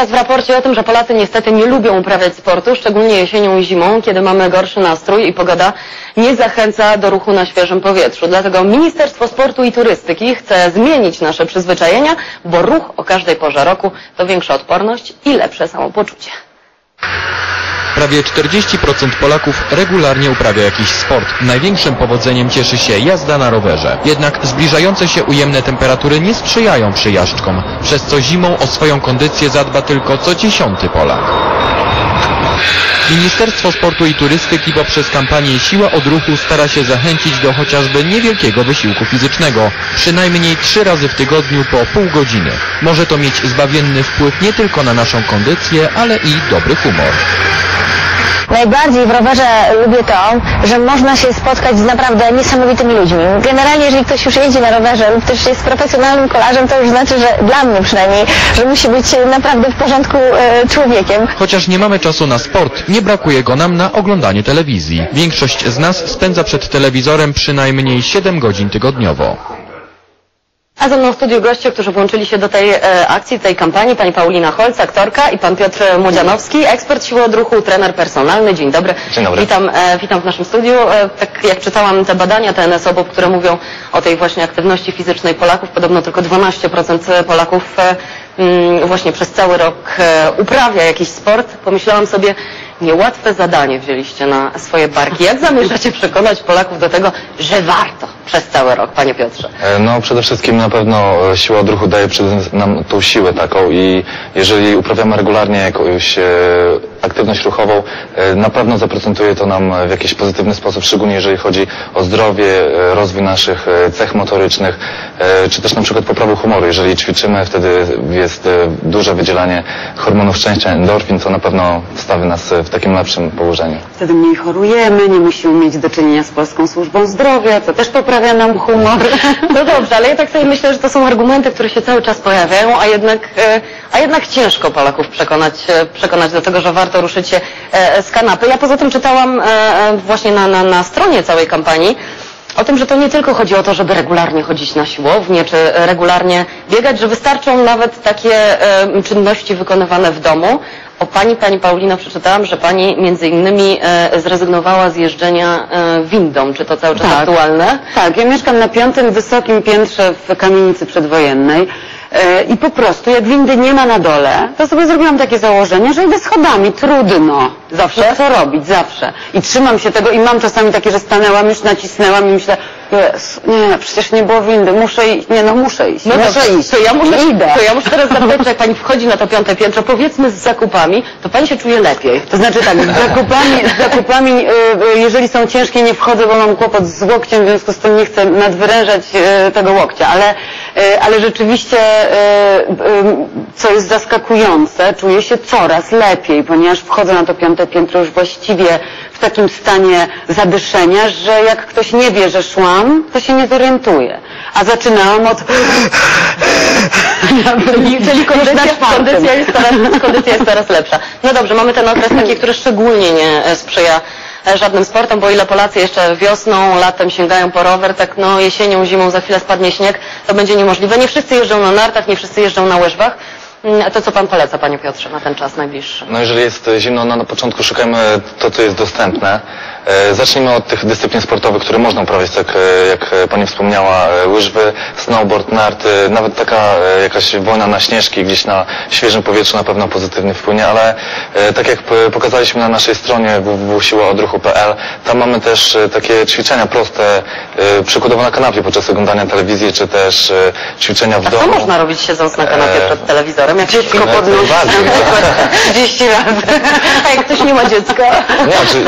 Teraz w raporcie o tym, że Polacy niestety nie lubią uprawiać sportu, szczególnie jesienią i zimą, kiedy mamy gorszy nastrój i pogoda nie zachęca do ruchu na świeżym powietrzu. Dlatego Ministerstwo Sportu i Turystyki chce zmienić nasze przyzwyczajenia, bo ruch o każdej porze roku to większa odporność i lepsze samopoczucie. Prawie 40% Polaków regularnie uprawia jakiś sport. Największym powodzeniem cieszy się jazda na rowerze. Jednak zbliżające się ujemne temperatury nie sprzyjają przyjażdżkom, przez co zimą o swoją kondycję zadba tylko co dziesiąty Polak. Ministerstwo Sportu i Turystyki poprzez kampanię Siła Odruchu stara się zachęcić do chociażby niewielkiego wysiłku fizycznego, przynajmniej trzy razy w tygodniu po pół godziny. Może to mieć zbawienny wpływ nie tylko na naszą kondycję, ale i dobry humor. Najbardziej w rowerze lubię to, że można się spotkać z naprawdę niesamowitymi ludźmi. Generalnie, jeżeli ktoś już jedzie na rowerze lub też jest profesjonalnym kolarzem, to już znaczy, że dla mnie przynajmniej, że musi być naprawdę w porządku e, człowiekiem. Chociaż nie mamy czasu na sport, nie brakuje go nam na oglądanie telewizji. Większość z nas spędza przed telewizorem przynajmniej 7 godzin tygodniowo. A ze mną w studiu goście, którzy włączyli się do tej e, akcji, tej kampanii, pani Paulina Holc, aktorka i pan Piotr Młodzianowski, ekspert siły odruchu, trener personalny. Dzień dobry. Dzień dobry. Witam, e, witam w naszym studiu. E, tak jak czytałam te badania TNS-owów, które mówią o tej właśnie aktywności fizycznej Polaków, podobno tylko 12% Polaków e, mm, właśnie przez cały rok e, uprawia jakiś sport. Pomyślałam sobie, niełatwe zadanie wzięliście na swoje barki. Jak zamierzacie przekonać Polaków do tego, że warto przez cały rok, panie Piotrze? E, No przede wszystkim na pewno e, siła odruchu daje nam tą siłę taką i jeżeli uprawiamy regularnie jakąś e, aktywność ruchową, e, na pewno zaprocentuje to nam w jakiś pozytywny sposób, szczególnie jeżeli chodzi o zdrowie, e, rozwój naszych e, cech motorycznych, czy też na przykład poprawę humoru. Jeżeli ćwiczymy, wtedy jest duże wydzielanie hormonów szczęścia, endorfin, co na pewno stawi nas w takim lepszym położeniu. Wtedy mniej chorujemy, nie musimy mieć do czynienia z Polską Służbą Zdrowia, co też poprawia nam humor. No dobrze, ale ja tak sobie myślę, że to są argumenty, które się cały czas pojawiają, a jednak, a jednak ciężko Polaków przekonać, przekonać do tego, że warto ruszyć się e, z kanapy. Ja poza tym czytałam e, e, właśnie na, na, na stronie całej kampanii o tym, że to nie tylko chodzi o to, żeby regularnie chodzić na siłownię, czy regularnie biegać, że wystarczą nawet takie e, czynności wykonywane w domu. O pani, pani Paulino, przeczytałam, że pani między innymi e, zrezygnowała z jeżdżenia e, windą. Czy to cały czas Tak. aktualne? Tak, ja mieszkam na piątym wysokim piętrze w kamienicy przedwojennej e, i po prostu jak windy nie ma na dole, to sobie zrobiłam takie założenie, że idę schodami, trudno. Zawsze? No, co robić, zawsze. I trzymam się tego i mam czasami takie, że stanęłam, już nacisnęłam i myślę, Jezu, nie, przecież nie było windy, muszę iść, nie no muszę iść, No muszę dobrze, iść. To ja muszę, idę. to ja muszę teraz zapytać, jak pani wchodzi na to piąte piętro, powiedzmy z zakupami, to pani się czuje lepiej. To znaczy tak, z zakupami, z zakupami y, y, jeżeli są ciężkie, nie wchodzę, bo mam kłopot z łokciem, w związku z tym nie chcę nadwyrężać y, tego łokcia, ale, ale rzeczywiście, co jest zaskakujące, czuję się coraz lepiej, ponieważ wchodzę na to piąte piętro już właściwie w takim stanie zadyszenia, że jak ktoś nie wie, że szłam, to się nie zorientuje. A zaczynałam od... Czyli, czyli kondycja, kondycja, jest coraz, kondycja jest coraz lepsza. No dobrze, mamy ten okres taki, który szczególnie nie e, sprzyja e, żadnym sportom, bo ile Polacy jeszcze wiosną, latem sięgają po rower, tak no jesienią, zimą za chwilę spadnie śnieg, to będzie niemożliwe. Nie wszyscy jeżdżą na nartach, nie wszyscy jeżdżą na łyżwach. Mm, a To co pan poleca, panie Piotrze, na ten czas najbliższy? No jeżeli jest zimno, no na początku szukajmy to, co jest dostępne. E, Zacznijmy od tych dyscyplin sportowych, które można uprawiać, tak e, jak e, Pani wspomniała, łyżwy, snowboard, narty, nawet taka jakaś wojna na śnieżki gdzieś na świeżym powietrzu na pewno pozytywnie wpłynie, ale tak jak pokazaliśmy na naszej stronie www.siłaodruchu.pl, tam mamy też takie ćwiczenia proste, przykładowo na kanapie podczas oglądania telewizji, czy też ćwiczenia w A domu. co można robić siedząc na kanapie E, przed telewizorem? Jak Dziecko No, na no. przykład 30 razy. A jak ktoś nie ma dziecka? Nie, czy,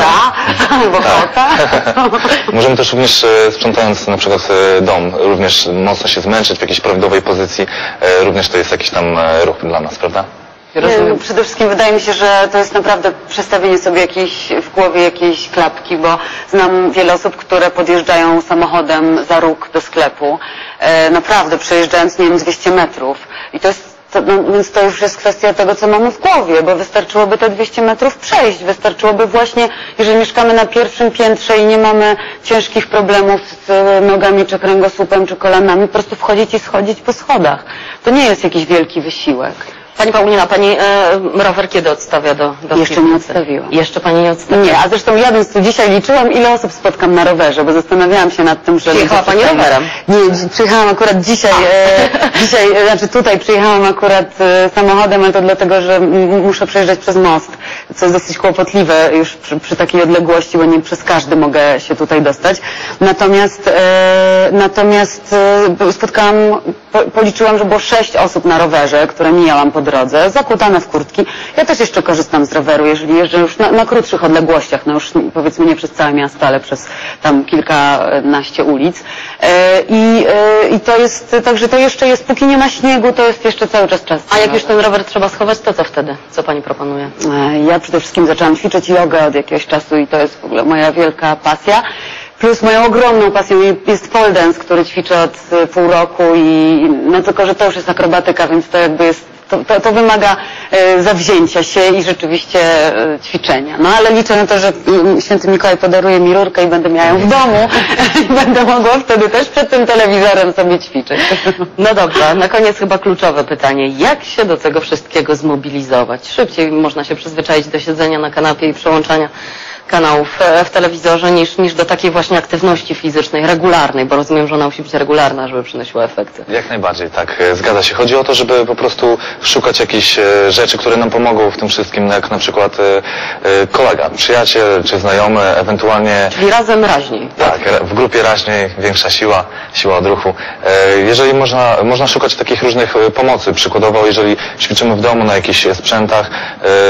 Bo chota. Możemy też również e, sprzątając na przykład e, dom, również mocno się zmęczyć w jakiejś prawidłowej pozycji, e, również to jest jakiś tam ruch dla nas, prawda? Nie, Przede wszystkim wydaje mi się, że to jest naprawdę przestawienie sobie jakiejś, w głowie jakiejś klapki, bo znam wiele osób, które podjeżdżają samochodem za róg do sklepu, e, naprawdę przejeżdżając, nie wiem, 200 metrów. I to jest, to, no, więc to już jest kwestia tego, co mamy w głowie, bo wystarczyłoby te 200 metrów przejść, wystarczyłoby właśnie, jeżeli mieszkamy na pierwszym piętrze i nie mamy ciężkich problemów z nogami, czy kręgosłupem, czy kolanami, po prostu wchodzić i schodzić po schodach. To nie jest jakiś wielki wysiłek. Pani Paulina, Pani e, rower kiedy odstawia do, do Jeszcze piwnicy? nie odstawiłam. Jeszcze Pani nie odstawiła? Nie, a zresztą jadąc tu dzisiaj liczyłam, ile osób spotkam na rowerze, bo zastanawiałam się nad tym, że... Przyjechała pani rowerem? Nie, przyjechałam akurat dzisiaj, e, dzisiaj, e, znaczy tutaj przyjechałam akurat e, samochodem, ale to dlatego, że muszę przejeżdżać przez most, co jest dosyć kłopotliwe już przy, przy takiej odległości, bo nie przez każdy mogę się tutaj dostać. Natomiast, e, natomiast e, spotkałam, po, policzyłam, że było sześć osób na rowerze, które mijałam po drodze, zakutane w kurtki. Ja też jeszcze korzystam z roweru, jeżeli jeżdżę już na, na krótszych odległościach, no już powiedzmy nie przez całe miasto, ale przez tam kilkanaście ulic. E, I, e, I to jest, także to jeszcze jest, póki nie ma śniegu, to jest jeszcze cały czas czas. A jak już ten rower trzeba schować, to co wtedy? Co Pani proponuje? E, Ja przede wszystkim zaczęłam ćwiczyć jogę od jakiegoś czasu i to jest w ogóle moja wielka pasja. Plus moją ogromną pasją jest pole dance, który ćwiczę od pół roku i no tylko, że to już jest akrobatyka, więc to jakby jest to, to, to wymaga e, zawzięcia się i rzeczywiście e, ćwiczenia. No ale liczę na to, że mm, święty Mikołaj podaruje mi rurkę i będę miała ją w domu i będę mogła wtedy też przed tym telewizorem sobie ćwiczyć. No dobrze, na koniec chyba kluczowe pytanie. Jak się do tego wszystkiego zmobilizować? Szybciej można się przyzwyczaić do siedzenia na kanapie i przełączania kanałów e, w telewizorze niż, niż do takiej właśnie aktywności fizycznej, regularnej, bo rozumiem, że ona musi być regularna, żeby przynosiła efekty. Jak najbardziej, tak, e, zgadza się. Chodzi o to, żeby po prostu szukać jakichś e, rzeczy, które nam pomogą w tym wszystkim, jak na przykład kolega, przyjaciel czy znajomy, ewentualnie Czyli razem raźniej. tak, w grupie raźniej większa siła, siła odruchu. Jeżeli można, można szukać takich różnych pomocy, przykładowo jeżeli ćwiczymy w domu na jakichś sprzętach,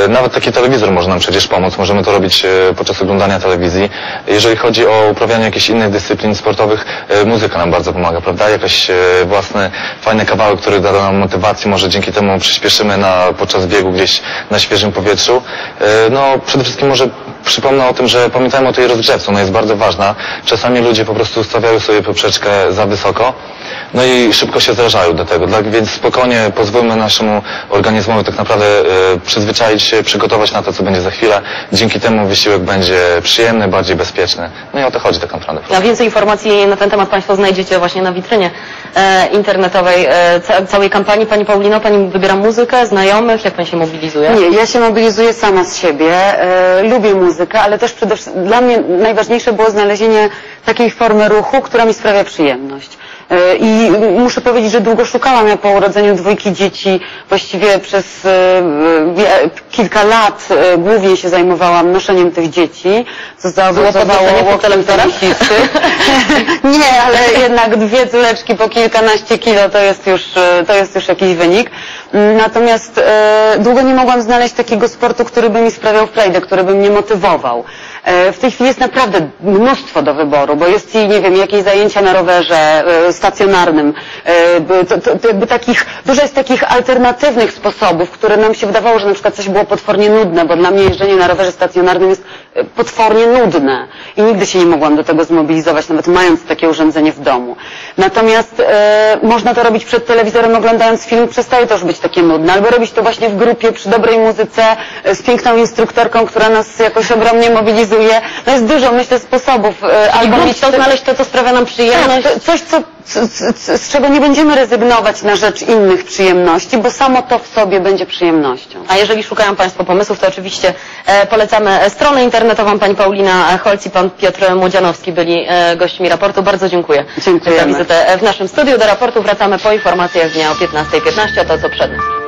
nawet taki telewizor może nam przecież pomóc, możemy to robić e, podczas oglądania telewizji. Jeżeli chodzi o uprawianie jakichś innych dyscyplin sportowych, e, muzyka nam bardzo pomaga, prawda? Jakaś e, własny, fajny kawałek, który da nam motywacji, może dzięki temu przyspieszymy na, podczas biegu gdzieś na świeżym powietrzu. E, No, przede wszystkim może przypomnę o tym, że pamiętajmy o tej rozgrzewce, ona jest bardzo ważna. Czasami ludzie po prostu stawiają sobie poprzeczkę za wysoko, no i szybko się zrażają do tego, tak więc spokojnie pozwólmy naszemu organizmowi tak naprawdę e, przyzwyczaić się, przygotować na to, co będzie za chwilę. Dzięki temu wysiłek będzie przyjemny, bardziej bezpieczny. No i o to chodzi tak naprawdę. A więcej informacji na ten temat Państwo znajdziecie właśnie na witrynie e, internetowej e, ca całej kampanii. Pani Paulino, Pani wybiera muzykę, znajomych, jak Pani się mobilizuje? Nie, ja się mobilizuję sama z siebie. E, lubię muzykę, ale też przede wszystkim dla mnie najważniejsze było znalezienie takiej formy ruchu, która mi sprawia przyjemność. E, I muszę powiedzieć, że długo szukałam. Ja po urodzeniu dwójki dzieci właściwie przez e, wie- kilka lat e, głównie się zajmowałam noszeniem tych dzieci, co zaowocowało telewizorem? tenisisty. Nie, ale jednak dwie córeczki po kilkanaście kilo to jest już, e, to jest już jakiś wynik. Natomiast e, długo nie mogłam znaleźć takiego sportu, który by mi sprawiał frajdę, który by mnie motywował. E, w tej chwili jest naprawdę mnóstwo do wyboru, bo jest i, nie wiem, jakieś zajęcia na rowerze e, stacjonarnym. E, jakby takich, dużo jest takich alternatywnych sposobów, które nam się wydawało, że na przykład coś było potwornie nudne, bo dla mnie jeżdżenie na rowerze stacjonarnym jest potwornie nudne i nigdy się nie mogłam do tego zmobilizować, nawet mając takie urządzenie w domu. Natomiast e, można to robić przed telewizorem, oglądając film, przestaje to już być takie nudne, albo robić to właśnie w grupie, przy dobrej muzyce, z piękną instruktorką, która nas jakoś ogromnie mobilizuje. No jest dużo, myślę, sposobów. e, Albo mieć to, znaleźć to, co sprawia nam przyjemność. tak, to- coś, co, z czego nie będziemy rezygnować na rzecz innych przyjemności, bo samo to w sobie będzie przyjemnością. A jeżeli szukają Państwo pomysłów, to oczywiście e, polecamy stronę internetową. Pani Paulina Holc i Pan Piotr Młodzianowski byli e, gośćmi raportu. Bardzo dziękuję Dziękujemy. za wizytę w naszym studiu. Do raportu wracamy po informacjach dnia o 15.15, a to co przed nami.